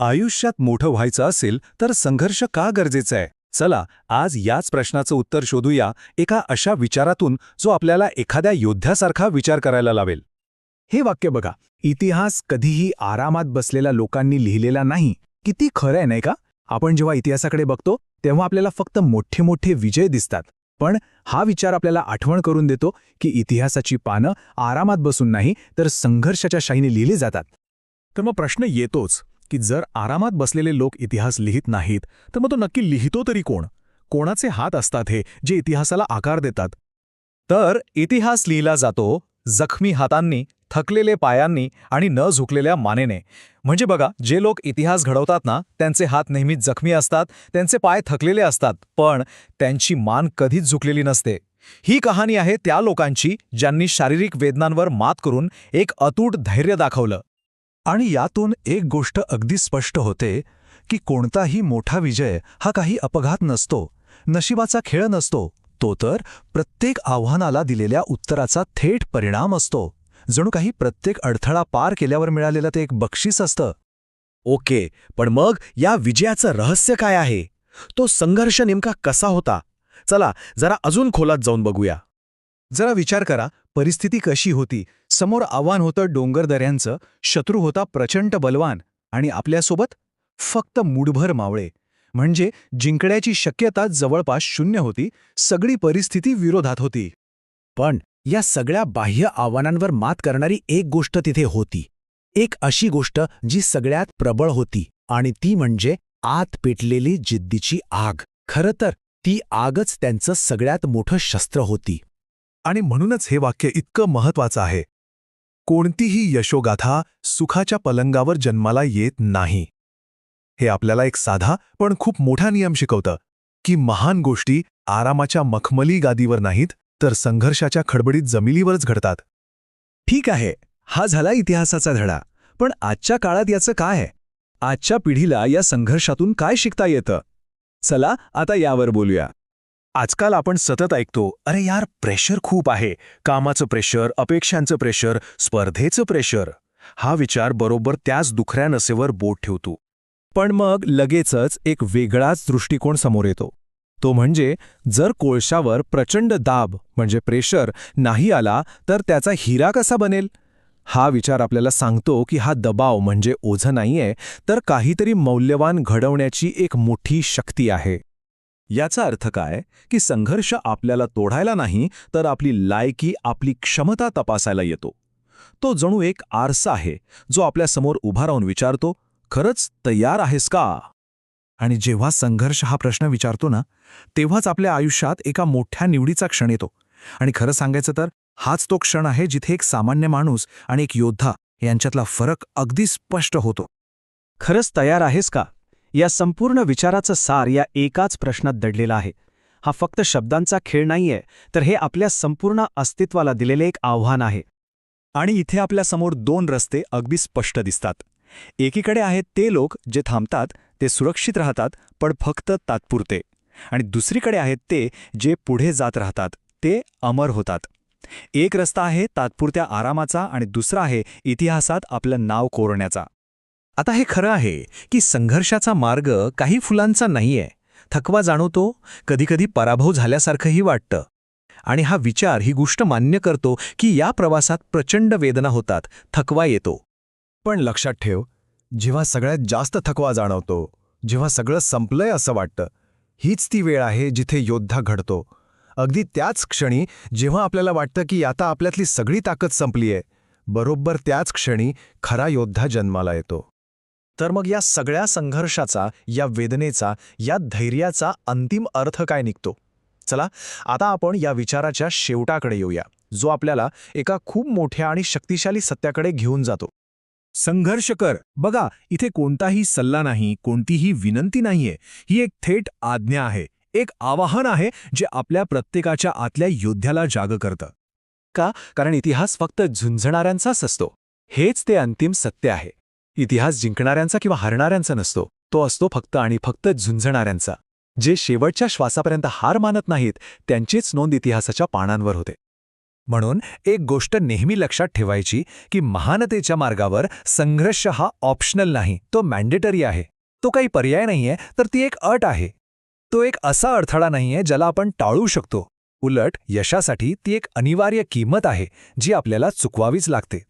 आयुष्यात मोठं व्हायचं असेल तर संघर्ष का गरजेचा आहे? चला आज याच प्रश्नाचं उत्तर शोधूया एका अशा विचारातून जो आपल्याला एखाद्या योद्ध्यासारखा विचार करायला लावेल. हे वाक्य बघा. इतिहास कधीही आरामात बसलेल्या लोकांनी लिहिलेला नाही. किती खरं आहे नाही का? आपण जेव्हा इतिहासाकडे बघतो तेव्हा आपल्याला फक्त मोठे मोठे विजय दिसतात. पण हा विचार आपल्याला आठवण करून देतो की इतिहासाची पानं आरामात बसून नाही तर संघर्षाच्या शाईने लिहिली जातात. तर मग प्रश्न येतोच. की जर आरामात बसलेले लोक इतिहास लिहित नाहीत तर मग तो नक्की लिहितो तरी कोण? कोणाचे हात असतात हे जे इतिहासाला आकार देतात? तर इतिहास लिहिला जातो जखमी हातांनी थकलेले पायांनी आणि न झुकलेल्या मानेने. म्हणजे बघा जे लोक इतिहास घडवतात ना त्यांचे हात नेहमीच जखमी असतात त्यांचे पाय थकलेले असतात पण त्यांची मान कधीच झुकलेली नसते. ही कहाणी आहे त्या लोकांची ज्यांनी शारीरिक वेदनांवर मात करून एक अतूट धैर्य दाखवलं. आणि यातून एक गोष्ट अगदी स्पष्ट होते की कोणताही मोठा विजय हा काही अपघात नसतो नशिबाचा खेळ नसतो तो तर प्रत्येक आव्हानाला दिलेल्या उत्तराचा थेट परिणाम असतो. जणू काही प्रत्येक अडथळा पार केल्यावर मिळालेलं ते एक बक्षीस असतं. ओके पण मग या विजयाचं रहस्य काय आहे? तो संघर्ष नेमका कसा होता? चला जरा अजून खोलात जाऊन बघूया. जरा विचार करा परिस्थिती कशी होती? समोर आव्हान होतं डोंगरदऱ्यांचं शत्रू होता प्रचंड बलवान आणि आपल्यासोबत फक्त मूडभर मावळे. म्हणजे जिंकण्याची शक्यता जवळपास शून्य होती सगळी परिस्थिती विरोधात होती. पण या सगळ्या बाह्य आव्हानांवर मात करणारी एक गोष्ट तिथे होती. एक अशी गोष्ट जी सगळ्यात प्रबळ होती आणि ती म्हणजे आत पेटलेली जिद्दीची आग. खरं तर ती आगच त्यांचं सगळ्यात मोठं शस्त्र होती. आणि म्हणूनच हे वाक्य इतकं महत्वाचं आहे. कोणतीही यशोगाथा सुखाच्या पलंगावर जन्माला येत नाही. हे आपल्याला एक साधा पण खूप मोठा नियम शिकवतं की महान गोष्टी आरामाच्या मखमली गादीवर नाहीत तर संघर्षाच्या खडबडीत जमिनीवरच घडतात. ठीक आहे हा झाला इतिहासाचा धडा पण आजच्या काळात याचं काय? आहे आजच्या पिढीला या संघर्षातून काय शिकता येतं? चला आता यावर बोलूया. आजकाल आपण सतत ऐकतो अरे यार प्रेशर खूप आहे. कामाचं प्रेशर अपेक्षांचं प्रेशर स्पर्धेचं प्रेशर हा विचार बरोबर त्याच दुखऱ्या नसेवर बोट ठेवतो. पण मग लगेचच एक वेगळाच दृष्टिकोन समोर येतो. तो म्हणजे जर कोळशावर प्रचंड दाब म्हणजे प्रेशर नाही आला तर त्याचा हिरा कसा बनेल? हा विचार आपल्याला सांगतो की हा दबाव म्हणजे ओझं नाहीये तर काहीतरी मौल्यवान घडवण्याची एक मोठी शक्ती आहे. याचा अर्थ काय? की संघर्ष आपल्याला तोडायला नाही तर आपली लायकी आपली क्षमता तपासायला येतो. तो जणू एक आरसा आहे जो आपल्यासमोर उभा राहून विचारतो खरंच तयार आहेस का? आणि जेव्हा संघर्ष हा प्रश्न विचारतो ना तेव्हाच आपल्या आयुष्यात एका मोठ्या निवडीचा क्षण येतो. आणि खरं सांगायचं तर हाच तो क्षण आहे जिथे एक सामान्य माणूस आणि एक योद्धा यांच्यातला फरक अगदी स्पष्ट होतो. खरंच तयार आहेस का? या संपूर्ण विचाराचं सार या एकाच प्रश्नात दडलेला आहे. हा फक्त शब्दांचा खेळ नाहीये तर हे आपल्या संपूर्ण अस्तित्वाला दिलेले एक आव्हान आहे. आणि इथे आपल्यासमोर दोन रस्ते अगदी स्पष्ट दिसतात. एकीकडे आहेत ते लोक जे थांबतात ते सुरक्षित राहतात पण फक्त तात्पुरते. आणि दुसरीकडे आहेत ते जे पुढे जात राहतात ते अमर होतात. एक रस्ता आहे तात्पुरत्या आरामाचा आणि दुसरा आहे इतिहासात आपलं नाव कोरण्याचा. आता हे खरं आहे की संघर्षाचा मार्ग काही फुलांचा नाहीये. थकवा जाणवतो कधीकधी पराभव झाल्यासारखंही वाटतं. आणि हा विचार ही गोष्ट मान्य करतो की या प्रवासात प्रचंड वेदना होतात थकवा येतो. पण लक्षात ठेव जेव्हा सगळ्यात जास्त थकवा जाणवतो जेव्हा सगळं संपलंय असं वाटतं हीच ती वेळ आहे जिथे योद्धा घडतो. अगदी त्याच क्षणी जेव्हा आपल्याला वाटतं की आता आपल्यातली सगळी ताकद संपलीय बरोबर त्याच क्षणी खरा योद्धा जन्माला येतो. तर मग या सगळ्या संघर्षाचा या वेदनेचा या धैर्याचा अंतिम अर्थ काय निघतो? चला आता आपण या विचाराच्या शेवटाकडे येऊया जो आपल्याला एका खूप मोठ्या आणि शक्तिशाली सत्याकडे घेऊन जातो. संघर्ष कर. बघा इथे कोणताही सल्ला नाही कोणतीही विनंती नाहीये. ही एक थेट आज्ञा आहे. एक आवाहन आहे जे आपल्या प्रत्येकाच्या आतल्या योद्ध्याला जाग करतं. का? कारण इतिहास फक्त झुंजणाऱ्यांचाच असतो. हेच ते अंतिम सत्य आहे. इतिहास जिंकणाऱ्यांचा किंवा हरणाऱ्यांचा नसतो तो असतो फक्त आणि फक्त झुंजणाऱ्यांचा. जे शेवटच्या श्वासापर्यंत हार मानत नाहीत त्यांचीच नोंद इतिहासाच्या पानांवर होते. म्हणून एक गोष्ट नेहमी लक्षात ठेवायची की महानतेच्या मार्गावर संघर्ष हा ऑप्शनल नाही तो मॅन्डेटरी आहे. तो काही पर्याय नाहीये तर ती एक अट आहे. तो एक असा अडथळा नाहीये ज्याला आपण टाळू शकतो. उलट यशासाठी ती एक अनिवार्य किंमत आहे जी आपल्याला चुकवावीच लागते.